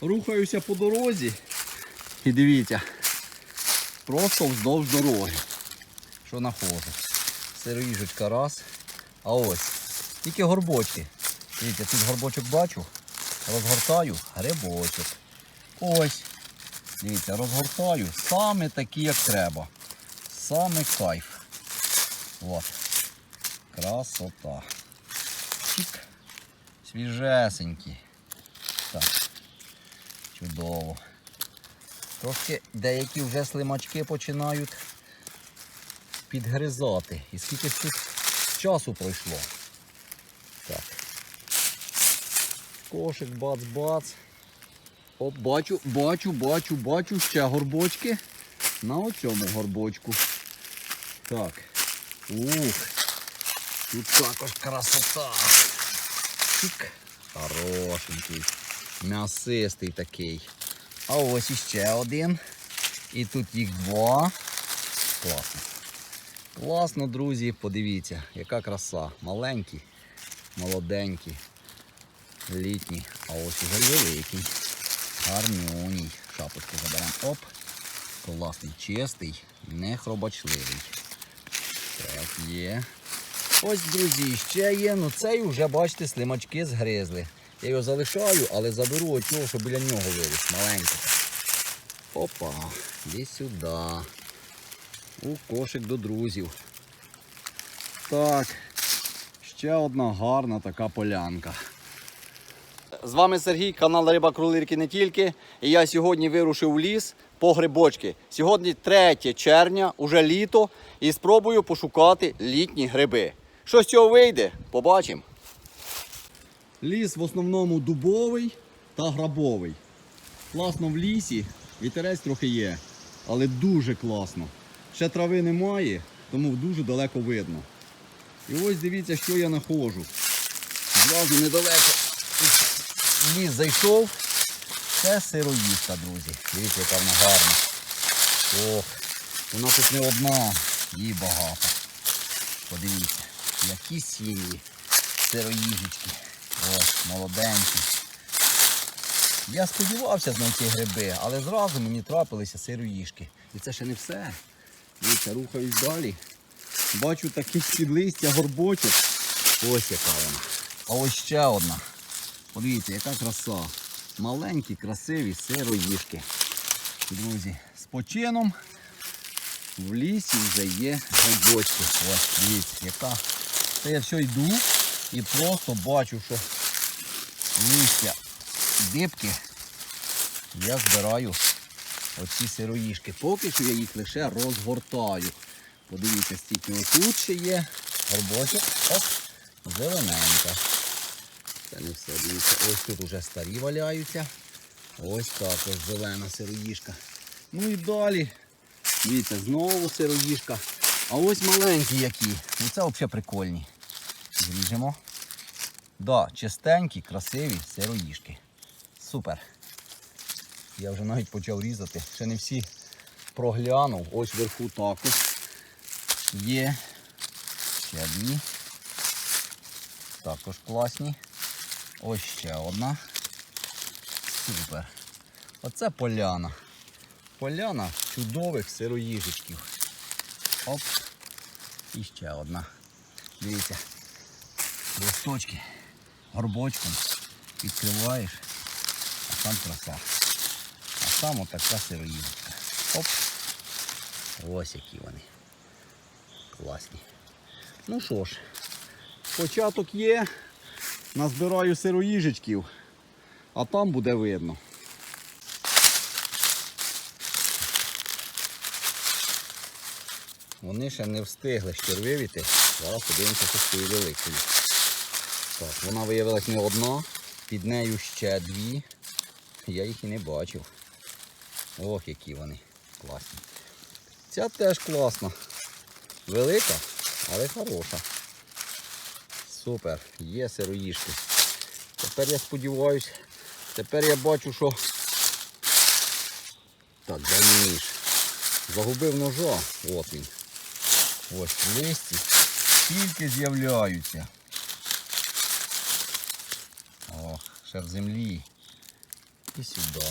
рухаюся по дорозі. І дивіться, просто вздовж дороги. Що знаходжу. Сироїжечка раз. А ось. Тільки горбочки. Дивіться, тут горбочок бачу. Розгортаю грибочок. Ось. Дивіться, розгортаю саме такі, як треба. Саме кайф. От. Красота. Чик. Свіжесенькі. Так. Чудово. Трошки деякі вже слимачки починають підгризати. І скільки ж тут часу пройшло. Так. Кошик, бац-бац. Оп, бачу, бачу, бачу, бачу ще горбочки. На оцьому горбочку. Так. Ух. Тут також красота. Хорошенький. М'ясистий такий. А ось іще один. І тут їх два. Класно. Класно, друзі, подивіться, яка краса. Маленькі, молоденькі, літні, а ось уже великий. Гарнюній. Шапочку заберемо. Оп. Класний, чистий, не хробачливий. Так, є. Ось, друзі, ще є. Ну цей вже, бачите, слимачки згризли. Я його залишаю, але заберу от що біля нього виріс. Маленький. Опа, іди сюди. У кошик до друзів. Так, ще одна гарна така полянка. З вами Сергій, канал Риба Кролирки не тільки. І я сьогодні вирушив в ліс по грибочки. Сьогодні 3 червня, уже літо, і спробую пошукати літні гриби. Що з цього вийде, побачимо. Ліс в основному дубовий та грабовий. Класно в лісі, вітерець трохи є, але дуже класно. Ще трави немає, тому дуже далеко видно. І ось дивіться, що я знаходжу. Зразу недалеко ліс зайшов. Це сироїжка, друзі. Дивіться, яка вона гарна. Ох, вона тут не одна, її багато. Подивіться, які сім'ї сироїжечки. Ось, молоденькі. Я сподівався знайти гриби, але зразу мені трапилися сироїжки. І це ще не все. Дивіться, рухаюсь далі. Бачу таких підлистя горбочок. Ось яка вона. А ось ще одна. Подивіться, яка краса. Маленькі, красиві сироїжки. Друзі, з почином в лісі вже є грибочки. Ось, дивіться, яка. Це я все йду і просто бачу, що листя дибки я збираю оці сироїжки. Поки що я їх лише розгортаю. Подивіться, стільки отут ще є. Горбочок. Зелененька. Це не все, дивіться, ось тут уже старі валяються. Ось також зелена сироїжка. Ну і далі. Дивіться, знову сироїжка. А ось маленькі які. Ну це взагалі прикольні. Зріжемо. Да, чистенькі, красиві сироїжки. Супер. Я вже навіть почав різати. Ще не всі проглянув. Ось вверху також. Є. Ще дві. Також класні. Ось ще одна. Супер. Оце поляна. Поляна чудових сироїжечків. Оп. І ще одна. Дивіться. Листочки. Горбочком. Відкриваєш. А там краса. А там отака сироїжечка. Оп. Ось які вони. Класні. Ну що ж, початок є. Назбираю сироїжечків, а там буде видно. Вони ще не встигли щервивіти. Зараз подивимося, що великою. Так, вона виявилась не одна, під нею ще дві. Я їх і не бачив. Ох, які вони класні. Ця теж класна. Велика, але хороша. Супер, є сироїжки. Тепер я сподіваюся, тепер я бачу, що... Так, дай ніж. Загубив ножа. От він. Ось листі. Тільки з'являються. Ох, ще в землі. і сюди.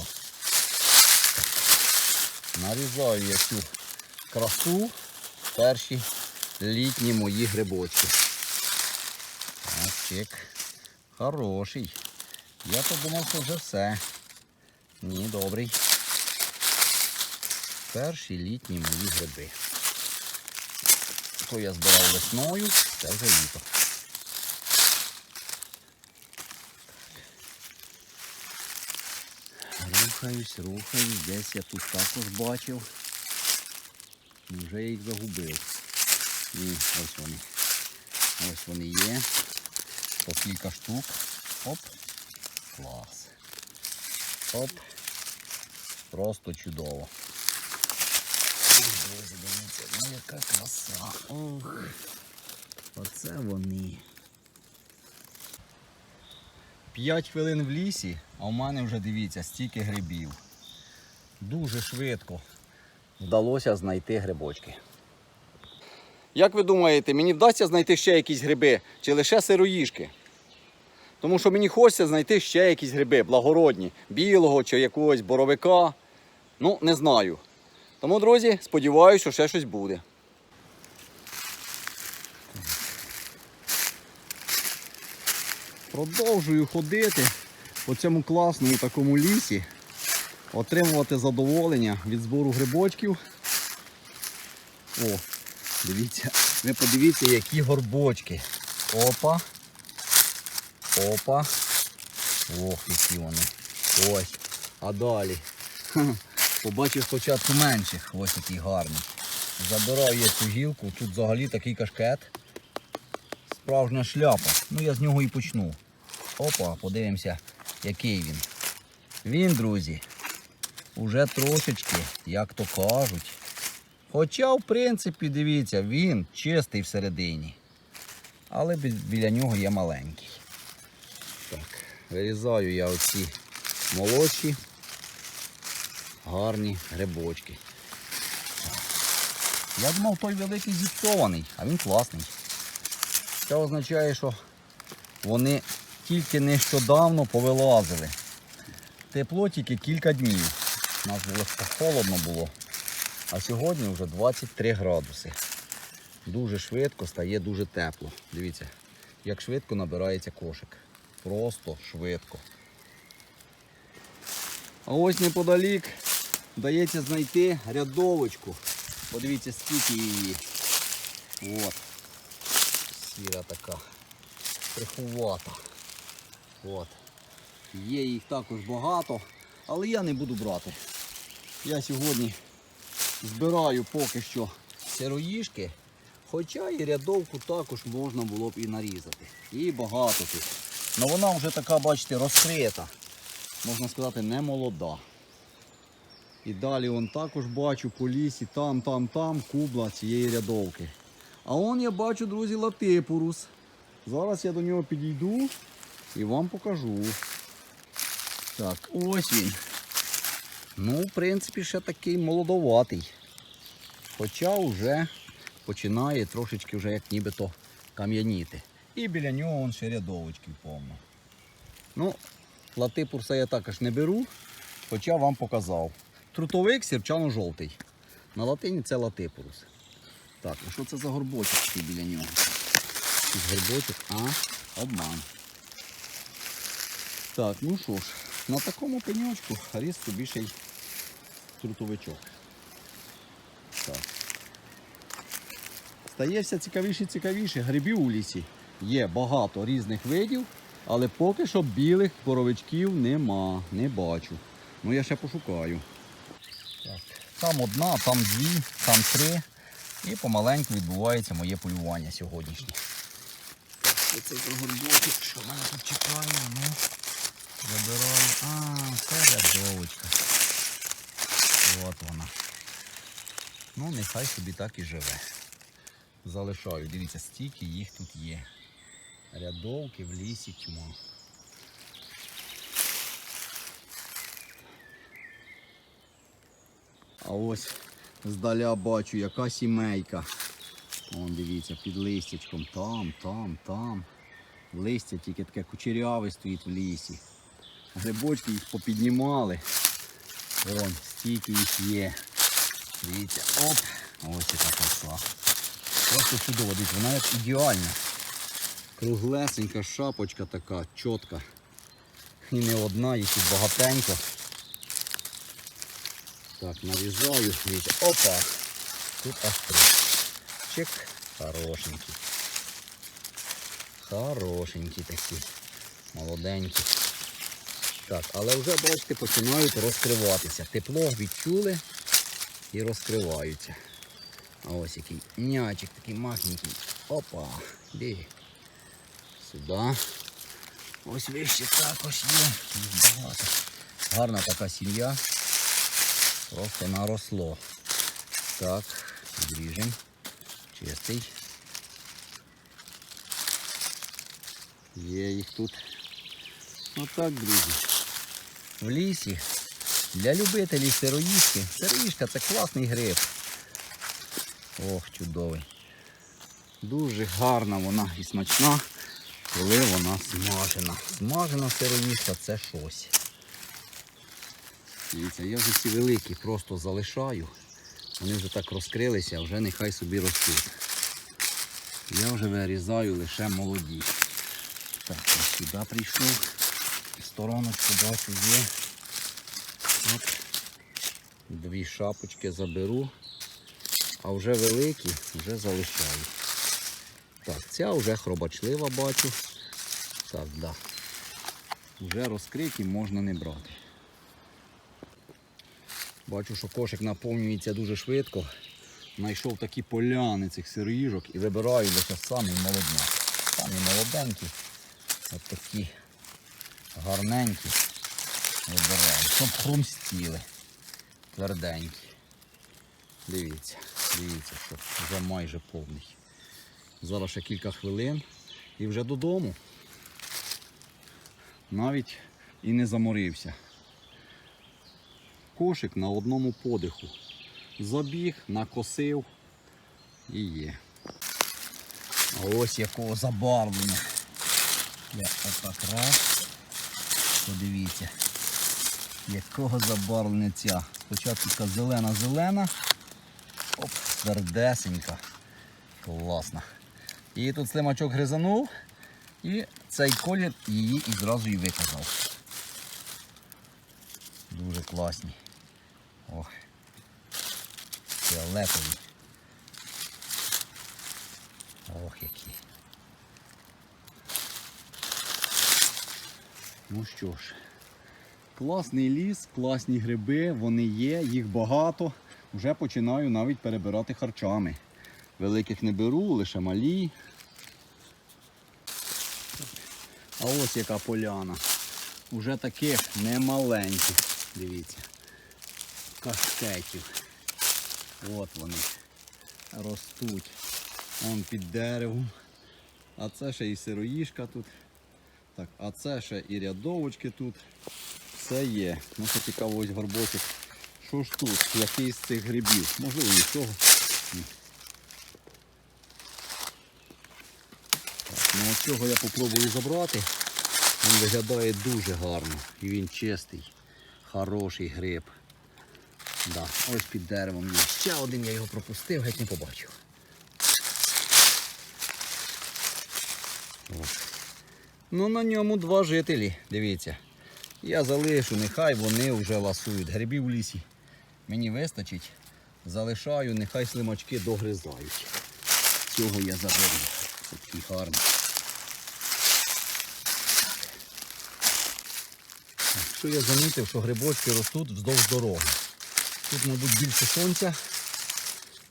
Нарізаю я цю красу перші літні мої грибочки. Чик. Хороший. Я подумав, що вже все. Ні, добрий. Перші літні мої гриби. То я збирав весною, це вже літо. Рухаюсь, рухаюсь, десь я тут також бачив. Вже їх загубив. І ось вони. Ось вони є. По кілька штук. Оп. Клас. Оп. Просто чудово. Друзі, дивіться, ну яка краса. Ох. Оце вони. П'ять хвилин в лісі, а в мене вже дивіться, стільки грибів. Дуже швидко вдалося знайти грибочки. Як ви думаєте, мені вдасться знайти ще якісь гриби чи лише сироїжки? Тому що мені хочеться знайти ще якісь гриби, благородні, білого чи якогось боровика. Ну, не знаю. Тому, друзі, сподіваюся, що ще щось буде. Продовжую ходити по цьому класному такому лісі, отримувати задоволення від збору грибочків. О, дивіться, ви подивіться, які горбочки. Опа. Опа. Ох, які вони. Ось. А далі. Побачив спочатку менших. Ось який гарний. Забираю я цю гілку. Тут взагалі такий кашкет. Справжня шляпа. Ну я з нього і почну. Опа, подивимося, який він. Він, друзі, уже трошечки, як то кажуть. Хоча, в принципі, дивіться, він чистий всередині. Але біля нього є маленький. Так, вирізаю я оці молодші, гарні грибочки. Я думав, той великий зіпсований, а він класний. Це означає, що вони тільки нещодавно повилазили. Тепло тільки кілька днів. У нас було холодно було. А сьогодні вже 23 градуси. Дуже швидко стає дуже тепло. Дивіться, як швидко набирається кошик. Просто швидко. А ось неподалік вдається знайти рядовочку. Подивіться, скільки її. От. Сіра така. Приховата. От. Є їх також багато, але я не буду брати. Я сьогодні збираю поки що сироїшки, хоча і рядовку також можна було б і нарізати. І багато тут. Але вона вже така, бачите, розкрита. Можна сказати, не молода. І далі вон також бачу по лісі, там, там, там кубла цієї рядовки. А он я бачу, друзі, латипурус. Зараз я до нього підійду і вам покажу. Так, ось він. Ну, в принципі, ще такий молодоватий. Хоча вже починає трошечки вже як нібито кам'яніти. І біля нього вон ще рядовочки повно. Ну, латипурса я також не беру, хоча вам показав. Трутовик сірчано-жовтий. На латині це латипурус. Так, а що це за горбочок біля нього? Горбочок, а, обман. Так, ну що ж, на такому пеньочку ріс собі трутовичок. Так. Стає все цікавіше і цікавіше. Грибів у лісі є багато різних видів, але поки що білих боровичків нема, не бачу. Ну я ще пошукаю. Так. Там одна, там дві, там три. І помаленьку відбувається моє полювання сьогоднішнє. Так, Оцей горбочок, що мене тут чекає, ну. Забираю. А, це рядовочка. От вона. Ну, нехай собі так і живе. Залишаю. Дивіться, стільки їх тут є. Рядовки в лісі тьма. А ось здаля бачу, яка сімейка. Вон дивіться, під листячком. Там, там, там. Листя тільки таке кучеряве стоїть в лісі. Грибочки їх попіднімали. Вон, стільки їх є. Дивіться, оп, ось яка краса. Просто чудово, дивіться, вона як ідеальна. Круглесенька шапочка така, чітка. І не одна, їх тут багатенько. Так, нарізаю, дивіться, опа. Тут аж три. Чик, хорошенький. Хорошенькі такі. Молоденькі. Так, але вже, бачите, починають розкриватися. Тепло відчули і розкриваються. А ось який нячик такий махненький. Опа. Де? Сюди. Ось вище також є. Багато. Гарна така сім'я. Просто наросло. Так, відріжемо. Чистий. Є їх тут. Отак, друзі. В лісі для любителів сироїшки. Сироїшка це класний гриб. Ох, чудовий. Дуже гарна вона і смачна, коли вона смажена. Смажена сироїшка це щось. Дивіться, я вже ці великі просто залишаю. Вони вже так розкрилися, вже нехай собі ростуть. Я вже вирізаю лише молоді. Так, сюди прийшов. Стороночку бачу є. От. Дві шапочки заберу. А вже великі вже залишаю. Так, ця вже хробачлива бачу. Так, да. Вже розкриті, можна не брати. Бачу, що кошик наповнюється дуже швидко. Знайшов такі поляни цих сироїжок і вибираю лише самий молодняк. Самі молоденькі. От такі гарненькі. Вибираю. Щоб хрумстіли. Тверденькі. Дивіться, дивіться, що вже майже повний. Зараз ще кілька хвилин і вже додому. Навіть і не заморився. Кошик на одному подиху. Забіг, накосив і є. А ось якого забарвлення. Я отак раз. Подивіться, якого забарвлення. Спочатку така зелена-зелена. Оп, твердесенька. Класна. І тут слимачок гризанув. І цей колір її і зразу і виказав. Дуже класні. Ох. Фіолетові. Ох, які. Ну що ж, класний ліс, класні гриби, вони є, їх багато. Вже починаю навіть перебирати харчами. Великих не беру, лише малі. А ось яка поляна. Уже таких немаленьких. Дивіться. Каштетів. От вони ростуть. Вон під деревом. А це ще і сироїшка тут. Так, а це ще і рядовочки тут. Все є. Ну що цікаво ось горбочок. Що ж тут? Який з цих грибів? Можливо нічого. Ні. Так, ну цього я попробую забрати. Він виглядає дуже гарно. І він чистий, хороший гриб. Да, ось під деревом є. Ще один я його пропустив, геть не побачив. Ось. Ну на ньому два жителі, дивіться. Я залишу, нехай вони вже ласують. Грибів в лісі. Мені вистачить. Залишаю, нехай слимачки догризають. Цього я заберу. Такий гарний. Що я замітив, що грибочки ростуть вздовж дороги. Тут, мабуть, більше сонця,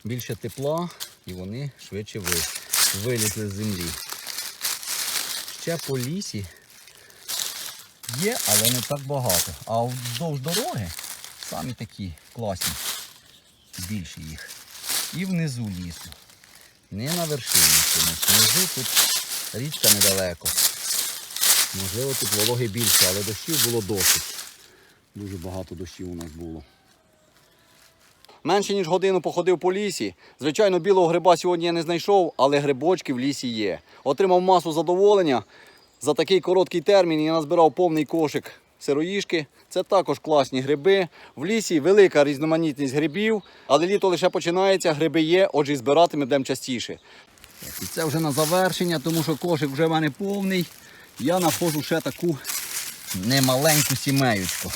більше тепла і вони швидше вилізли з землі. Ще по лісі є, але не так багато. А вздовж дороги самі такі класні, більше їх. І внизу лісу. Не на вершині чомусь. Внизу тут річка недалеко. Можливо, тут вологи більше, але дощів було досить. Дуже багато дощів у нас було. Менше ніж годину походив по лісі. Звичайно, білого гриба сьогодні я не знайшов, але грибочки в лісі є. Отримав масу задоволення. За такий короткий термін я назбирав повний кошик сироїшки. Це також класні гриби. В лісі велика різноманітність грибів, але літо лише починається, гриби є, отже, і збирати ми будемо частіше. Це вже на завершення, тому що кошик вже в мене повний. Я знаходжу ще таку немаленьку сімеючку.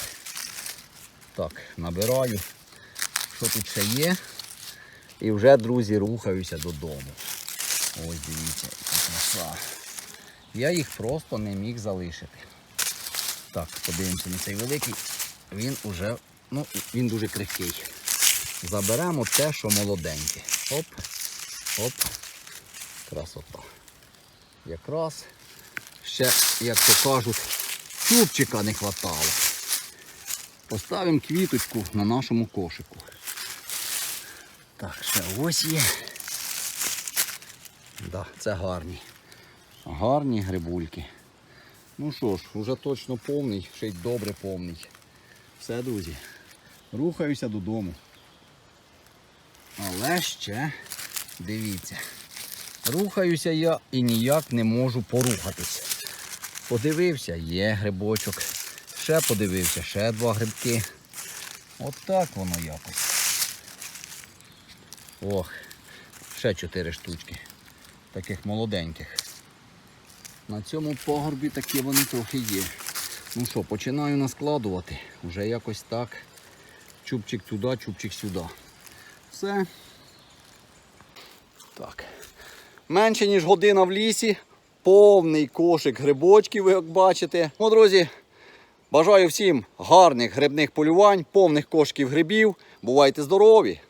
Так, набираю, що тут ще є. І вже, друзі, рухаюся додому. Ось дивіться, краса. Я їх просто не міг залишити. Так, подивимося на цей великий. Він уже, ну, він дуже крихкий. Заберемо те, що молоденьке. Оп, оп. Красота. Якраз ще, як то кажуть, чубчика не хватало. Поставимо квіточку на нашому кошику. Так, ще ось є. Да, це гарні. Гарні грибульки. Ну що ж, вже точно повний, ще й добре повний. Все, друзі. Рухаюся додому. Але ще дивіться. Рухаюся я і ніяк не можу порухатись. Подивився, є грибочок. Ще подивився, ще два грибки. От так воно якось. Ох, ще чотири штучки. Таких молоденьких. На цьому пагорбі такі вони трохи є. Ну що, починаю наскладувати. Вже якось так. Чубчик туди, чубчик сюди. Все. Так. Менше ніж година в лісі. Повний кошик грибочків, як бачите. Ну, друзі, бажаю всім гарних грибних полювань, повних кошиків грибів. Бувайте здорові!